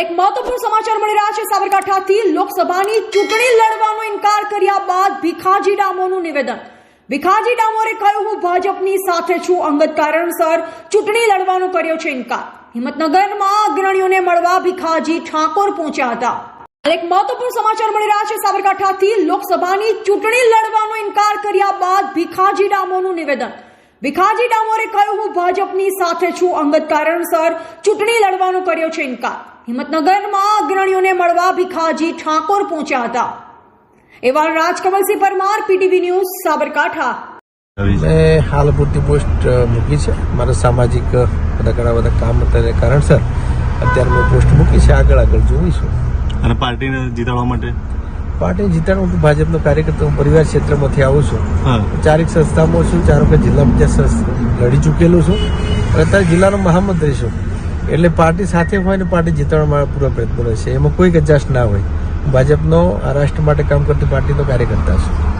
એક મહત્વપૂર્ણ સમાચાર મળી રહ્યા છે સાબરકાંઠાથી. લોકસભાની ચૂંટણી લડવાનો ઇનકાર કર્યા બાદ ભીખાજી ડામોરનું નિવેદન. ભીખાજી ડામોરે કહ્યું, હું ભાજપની સાથે છું. અંગત કારણસર ચૂંટણી લડવાનો કર્યો છે ઇનકાર. હિંમતનગરમાં અગ્રણીઓને મળવા ભીખાજી ઠાકોર પહોંચ્યા હતા. એક મહત્વપૂર્ણ સમાચાર મળી રહ્યા છે સાબરકાંઠાથી. લોકસભાની ચૂંટણી લડવાનો ઇનકાર કર્યા બાદ ભીખાજી ડામોરનું નિવેદન. ભીખાજી ડામોરે કહ્યું, હું ભાજપની સાથે છું અંગત કારણસર ચૂંટણી લડવાનો કર્યો છે ઇનકાર. હિંમતનગરમાં અગ્રણીઓને મળવા ભીખાજી ઠાકોર પહોંચ્યા હતા. એવા રાજકમલસિંહ પરમાર પીટીવી ન્યૂઝ સાબરકાંઠા. મેં હાલ પૂરતી પોસ્ટ મૂકી છે. મારા સામાજિક બધા ઘણા બધા કામ અત્યારે કારણસર અત્યારે મેં પોસ્ટ મૂકી છે. આગળ આગળ જોઈશું. અને પાર્ટીને જીતાડવા માટે? પાર્ટી જીતાડું હું ભાજપનો કાર્યકર્તા હું પરિવાર ક્ષેત્રમાંથી આવું છું. ચારેક સંસ્થામાં છું. ચાર વખત જિલ્લા પંચાયત સંસ્થા લડી ચૂકેલું છું. અને અત્યારે જિલ્લાનો મહામંત્રી છું. એટલે પાર્ટી સાથે હોય ને પાર્ટી જીતવાનો મારા પૂરા પ્રયત્નો રહેશે એમાં કોઈ કચાશ ના હોય. ભાજપનો, આ રાષ્ટ્ર માટે કામ કરતી પાર્ટીનો કાર્યકર્તા છું.